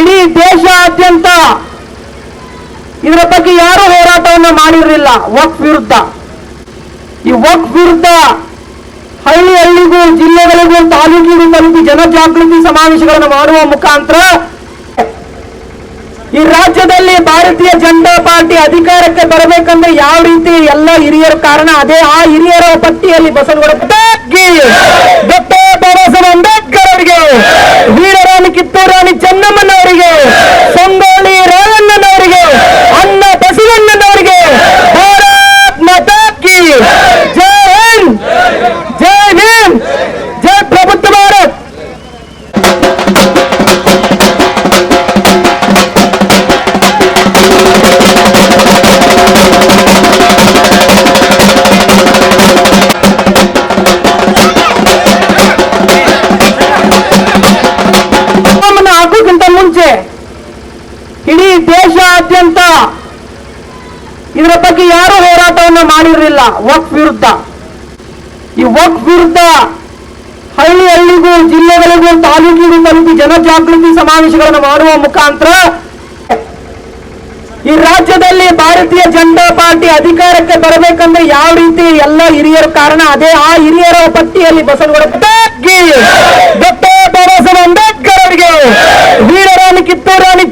ಇಡೀ ದೇಶಾದ್ಯಂತ ಇದರ ಬಗ್ಗೆ ಯಾರು ಹೋರಾಟವನ್ನು ಮಾಡಿರಲಿಲ್ಲ. ವಕ್ ವಿರುದ್ಧ. ಈ ವಕ್ ವಿರುದ್ಧ ಹಳ್ಳಿ ಹಳ್ಳಿಗೂ ಜಿಲ್ಲೆಗಳಿಗೂ ತಾಲೂಕಿಗೂ ತಲುಪಿ ಜನಜಾಗೃತಿ ಸಮಾವೇಶಗಳನ್ನು ಮಾಡುವ ಮುಖಾಂತರ ಈ ರಾಜ್ಯದಲ್ಲಿ ಭಾರತೀಯ ಜನತಾ ಪಾರ್ಟಿ ಅಧಿಕಾರಕ್ಕೆ ಬರಬೇಕಂದ್ರೆ ಯಾವ ರೀತಿ ಎಲ್ಲ ಹಿರಿಯರ ಕಾರಣ? ಅದೇ ಆ ಹಿರಿಯರ ಪಟ್ಟಿಯಲ್ಲಿ ಬಸವನಗೌಡ ಇಡೀ ದೇಶಾದ್ಯಂತ ಇದರ ಬಗ್ಗೆ ಯಾರು ಹೋರಾಟವನ್ನು ಮಾಡಿರಲಿಲ್ಲ. ವಕ್ ವಿರುದ್ಧ. ಈ ವಕ್ ವಿರುದ್ಧ ಹಳ್ಳಿ ಹಳ್ಳಿಗೂ ಜಿಲ್ಲೆಗಳಿಗೂ ತಾಲೂಕಿಗೂ ತಲುಪಿ ಜನಜಾಗೃತಿ ಸಮಾವೇಶಗಳನ್ನು ಮಾಡುವ ಮುಖಾಂತರ ಈ ರಾಜ್ಯದಲ್ಲಿ ಭಾರತೀಯ ಜನತಾ ಪಾರ್ಟಿ ಅಧಿಕಾರಕ್ಕೆ ಬರಬೇಕಂದ್ರೆ ಯಾವ ರೀತಿ ಎಲ್ಲ ಹಿರಿಯರ ಕಾರಣ ಅದೇ ಆ ಹಿರಿಯರ ಪಟ್ಟಿಯಲ್ಲಿ ಬಸವನಗೌಡ ಬಾಬಾ ಸಾಹೇಬ್ ಅಂಬೇಡ್ಕರ್ ಅವರಿಗೆ. ವೀರರಾಣಿ ಕಿತ್ತೂರಾಣಿ